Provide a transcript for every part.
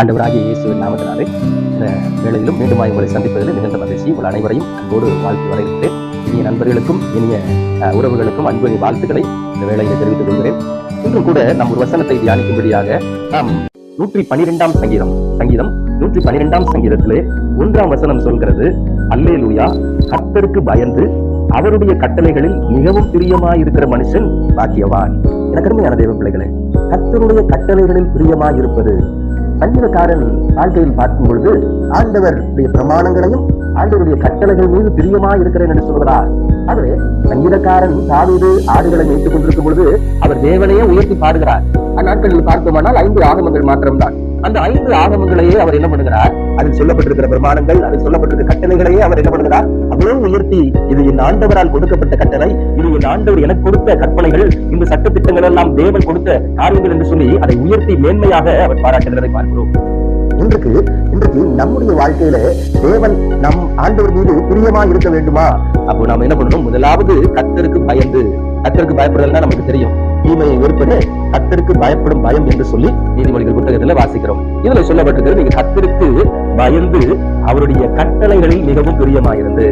ஆண்டவராகிய இயேசு நாமத்தினாலே இந்த வேளையிலும் மீண்டும் உங்களை சந்திப்பதில் மிகுந்த மகிழ்ச்சி. உங்கள் அனைவரையும் அன்போடு வாழ்த்து வரவேற்கிறேன். இனிய நண்பர்களுக்கும் இனிய உறவுகளுக்கும் அன்பின் வாழ்த்துக்களை இந்த வேளையில் தெரிவித்துக் கொள்கிறேன். இன்றும் கூட நம் ஒரு வசனத்தை தியானிக்கும்படியாக நாம் நூற்றி பனிரெண்டாம் சங்கீதம் சங்கீதம் நூற்றி பனிரெண்டாம் சங்கீதத்திலே ஒன்றாம் வசனம் சொல்கிறது அல்லேலூயா கர்த்தருக்கு பயந்து அவருடைய கட்டளைகளில் மிகவும் பிரியமாயிருக்கிற மனுஷன் பாக்கியவான். எனக்கு அருமையான தேவ பிள்ளைகளே கர்த்தருடைய கட்டளைகளில் பிரியமாயிருப்பது சங்கீதக்காரன் வாழ்க்கையில் பார்க்கும் பொழுது ஆண்டவருடைய பிரமாணங்களையும் ஆண்டவருடைய கட்டளைகள் மீது பிரியமா இருக்கிறேன் என்று சொல்கிறார் ஆகவே சங்கீதக்காரன் தாவீது ஆடுகளை மேய்த்துக் கொண்டிருக்கும் பொழுது அவர் தேவனையே உயர்த்தி பாடுகிறார். அந்நாட்களில் பார்த்தோமானால் ஐந்து ஆகமங்கள் மாத்திரம்தான். அந்த ஐந்து ஆகமங்களையே அவர் என்ன பண்ணுகிறார்? அதில் சொல்லப்பட்டிருக்கிற பிரமாணங்கள் அதில் சொல்லப்பட்டிருக்கிற கட்டளைகளையே அவர் என்ன பண்ணுகிறார்? அவ்வளவு உயர்த்தி இது என் ஆண்டவரால் கொடுக்கப்பட்ட கட்டளை. இது என் ஆண்டவர் எனக்கு கொடுத்த கற்பனைகள். இந்த சட்ட திட்டங்கள் எல்லாம் தேவன் கொடுத்த காரியங்கள் என்று சொல்லி அதை உயர்த்தி மேன்மையாக அவர் பாராட்டுகிறதை பார்க்கிறோம். இன்றைக்கு இன்றைக்கு நம்முடைய வாழ்க்கையில தேவன் நம் ஆண்டவர் மீது பிரியமா இருக்க வேண்டுமா? அப்போ நாம என்ன பண்ணணும்? முதலாவது கத்தருக்கு பயந்து. கத்தருக்கு பயப்படுதல் நமக்கு தெரியும். தீமையை வெறுப்பது கத்திற்கு பயப்படும் பயம் என்று சொல்லி நீதிமொழிகள் புத்தகத்துல வாசிக்கிறோம். இதுல சொல்லப்பட்டிருக்கிறது நீங்க கத்திற்கு பயந்து அவருடைய கட்டளைகளில் மிகவும் பிரியமாயிருந்து.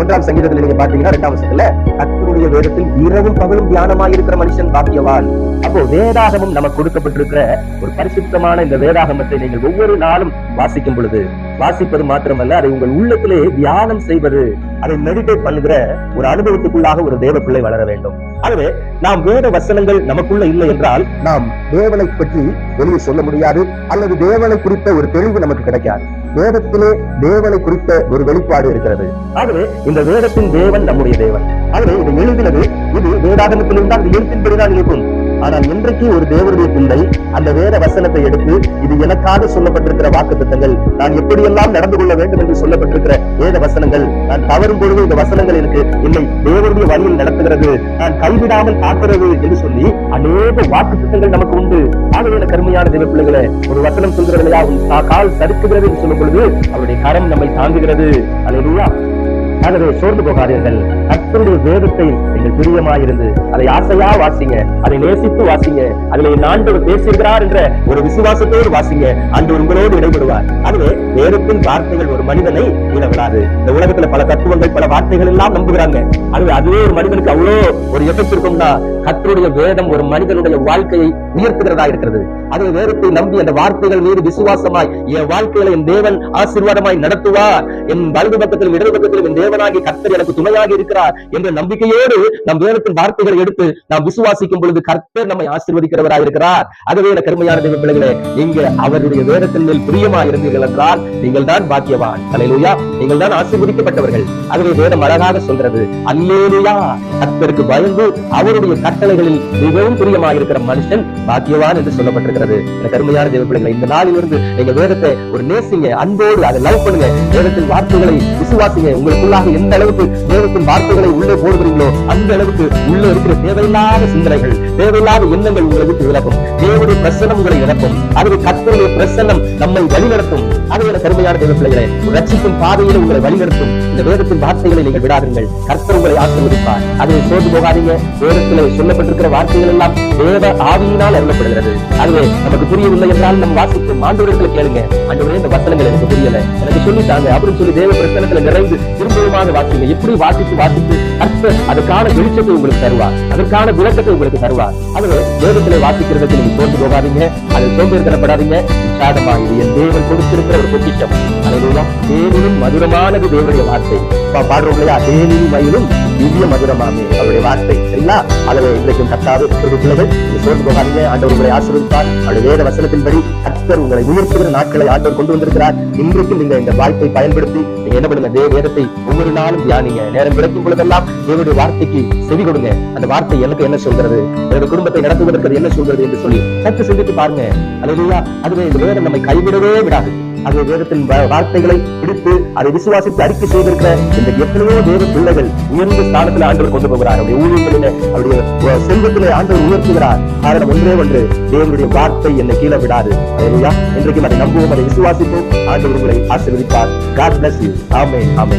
ஒன்றாம் சங்கீதத்துல நீங்க பாத்தீங்கன்னா ரெண்டாம் வருஷத்துல கத்தருடைய வேதத்தில் இரவும் பகலும் தியானமாக இருக்கிற மனுஷன் பாக்கியவான். அப்போ வேதாகமம் நமக்கு கொடுக்கப்பட்டிருக்கிற ஒரு பரிசுத்தமான இந்த வேதாகமத்தை நீங்கள் ஒவ்வொரு நாளும் வாசிக்கும் பொழுது வாசிப்பது மாத்திரமல்ல அதை உங்கள் உள்ளத்திலே தியானம் செய்வது அதை மெடிடேட் பண்ணுகிற ஒரு அனுபவத்துக்குள்ளாக ஒரு தேவ பிள்ளை வளர வேண்டும். ஆகவே நாம் வேத வசனங்கள் நமக்குள்ள இல்லை என்றால் நாம் தேவனை பற்றி வெளியே சொல்ல முடியாது அல்லது தேவனை குறித்த ஒரு தெளிவு நமக்கு கிடைக்காது. வேதத்திலே தேவனை குறித்த ஒரு வெளிப்பாடு இருக்கிறது. ஆகவே இந்த வேதத்தின் தேவன் நம்முடைய தேவன். ஆகவே இதை எழுதினது இது வேதாகமத்தில் இருந்தால் அது எழுத்தின்படிதான் இருக்கும். ஆனால் இன்றைக்கு ஒரு தேவருடைய பிள்ளை அந்த வேத வசனத்தை எடுத்து இது எனக்காக சொல்லப்பட்டிருக்கிற வாக்கு திட்டங்கள் நான் எப்படியெல்லாம் நடந்து கொள்ள வேண்டும் என்று சொல்லப்பட்டிருக்கிற வேத வசனங்கள். நான் தவறும் பொழுது இந்த வசனங்கள் எனக்கு என்னை தேவருடைய வழியில் நடத்துகிறது. நான் கைவிடாமல் காக்கிறது என்று சொல்லி அநேக வாக்கு திட்டங்கள் நமக்கு உண்டு. ஆகவே கருமையான தேவ பிள்ளைகளை ஒரு வசனம் சொல்கிறது கால் சறுக்குகிறது என்று சொல்லும் பொழுது அவருடைய கரம் நம்மை தாங்குகிறது. அல்லேலூயா ஆகவே சோர்ந்து போகாதீர்கள். கத்தருடைய வேதத்தை நீங்கள் பிரியமாயிருந்து அதை ஆசையா வாசிங்க. அதை நேசித்து வாசிங்க. அதில் என் ஆண்டவர் பேசுகிறார் என்ற ஒரு விசுவாசத்தோடு வாசிங்க. ஆண்டவர் உங்களோடு இடைபடுவார். ஆகவே வேதத்தின் வார்த்தைகள் ஒரு மனிதனை விடாது இந்த உலகத்துல பல தத்துவங்கள் பல வார்த்தைகள் எல்லாம் நம்புகிறாங்க. ஆகவே அதுவே ஒரு மனிதனுக்கு அவ்வளோ ஒரு எஃபெக்ட் இருக்கும்னா கத்தருடைய வேதம் ஒரு மனிதனுடைய வாழ்க்கையை உயர்த்துகிறதா இருக்கிறது. அதே நேரத்தை நம்பி அந்த வார்த்தைகள் மீது விசுவாசமாய் என் வாழ்க்கையில என் தேவன் ஆசீர்வாதமாய் நடத்துவார். என் வலது பக்கத்திலும் இடது பக்கத்திலும் என் தேவனாகி கர்த்தர் எனக்கு துணையாக இருக்கிறார் என்ற நம்பிக்கையோடு நம் வேதத்தின் வார்த்தைகளை எடுத்து நாம் விசுவாசிக்கும் பொழுது கர்த்தர் நம்மை ஆசீர்வதிக்கிறவராக இருக்கிறார். அதுவே என கருமையான தேவ பிள்ளைகளே நீங்க அவருடைய வேதத்தின் மேல் பிரியமா இருந்தீர்கள் என்றால் நீங்கள் தான் பாக்கியவான். அலையிலூயா நீங்கள் தான் ஆசீர்வதிக்கப்பட்டவர்கள். அதுவே வேதம் அழகாக சொல்கிறது. அல்லேலூயா. கர்த்தருக்கு பயந்து அவருடைய கட்டளைகளில் மிகவும் பிரியமாக இருக்கிற மனுஷன் பாக்கியவான் என்று சொல்லப்பட்டிருக்கிறது. எனக்கு கருமையான தேவ பிள்ளைகளை இந்த நாளிலிருந்து நீங்க வேதத்தை ஒரு நேசிங்க அன்போடு அதை லவ் பண்ணுங்க. வேதத்தின் வார்த்தைகளை விசுவாசிங்க. உங்களுக்குள்ளாக எந்த அளவுக்கு வேதத்தின் வார்த்தைகளை உள்ளே போடுகிறீங்களோ அந்த அளவுக்கு உள்ளே இருக்கிற தேவையில்லாத சிந்தனைகள் தேவையில்லாத எண்ணங்கள் உங்களுக்கு விளக்கும் விலகும். தேவனுடைய பிரசனம் உங்களை இழக்கும். அதுவே கத்தருடைய பிரசனம் நம்மை வழிநடத்தும். அதுவே கருமையான தேவ பிள்ளைகளை ரட்சிக்கும் பாதையில் உங்களை வழிநடத்தும். இந்த வேதத்தின் வார்த்தைகளை நீங்கள் விடாதீர்கள். கர்த்தர் உங்களை ஆசிர்வதிப்பார். அதை சோர்ந்து போகாதீங்க. வேதத்தில் சொல்லப்பட்டிருக்கிற வார்த்தைகள் எல்லாம் தேவ ஆவியினால் அருளப்படுகிறது. அதுவே நமக்கு புரியவில்லை என்றால் நம்ம வாசிக்கும் ஆண்டவரத்தில் கேளுங்க. ஆண்டவரே இந்த வசனங்கள் எனக்கு புரியல. எனக்கு சொல்லி தாங்க அப்படின்னு சொல்லி தேவ பிரசனத்துல நிறைந்து திரும்பமாக வாசிங்க. எப்படி வாசித்து வாசித்து அர்த்த அதுக்கான வெளிச்சத்தை உங்களுக்கு தருவார். அதற்கான விளக்கத்தை உங்களுக்கு தருவார். அதுவே வேதத்திலே வாசிக்கிறதுக்கு நீங்க சோர்ந்து போகாதீங்க. அதில் சோம்பேறித்தனப்படாதீங்க உற்சாகமா இது என் தேவன் கொடுத்திருக்கிற ஒரு பொக்கிஷம். அதுதான் தேவனும் மதுரமானது தேவனுடைய வார்த்தை. பாடுறோம் இல்லையா தேனி மயிலும் இந்திய மதுரமாமே. அவருடைய வார்த்தை சரிங்களா அதுவே இன்றைக்கும் கத்தாது பிள்ளைகள் சோர்ந்து போகாதீங்க. ஆண்டவர் உங்களை ஆசீர்வதிப்பார். அவருடைய வேத வசனத்தின்படி கத்தர் உங்களை உயர்த்துகிற நாட்களை ஆண்டவர் கொண்டு வந்திருக்கிறார். இன்றைக்கும் நீங்க இந்த வாய்ப்பை பயன்படுத்தி நீங்க என்ன பண்ணுங்க? தேவ வேதத்தை ஒவ்வொரு நாளும் தியானிங்க. நேரம் கிடைக்கும் பொழுதெல்லாம் தேவனுடைய வார்த்தைக்கு செவி கொடுங்க. அந்த வார்த்தை எனக்கு என்ன சொல்கிறது? என்னோட குடும்பத்தை நடத்துவதற்கு என்ன சொல்கிறது என்று சொல்லி சற்று சிந்தித்து பாருங்க. அல்லா அதுவே இந்த வேதம் நம்மை கைவிடவே விடாது. அந்த வேதத்தின் வார்த்தைகளை பிடித்து அதை விசுவாசித்து அறிக்கை செய்திருக்கிற இந்த எத்தனையோ தேவ பிள்ளைகள் உயர்ந்த ஸ்தானத்தில் ஆண்டவர் கொண்டு போகிறார். அவருடைய ஊழியங்களிலே அவருடைய செல்வத்திலே ஆண்டவர் உயர்த்துகிறார். காரணம் ஒன்றே ஒன்று தேவனுடைய வார்த்தை என்னை கீழே விடாது. அல்லேலூயா இன்றைக்கும் அதை நம்புவோம் அதை விசுவாசிப்போம். ஆண்டவர் உங்களை ஆசீர்வதிப்பார். காட் பிளஸ் யூ ஆமே ஆமே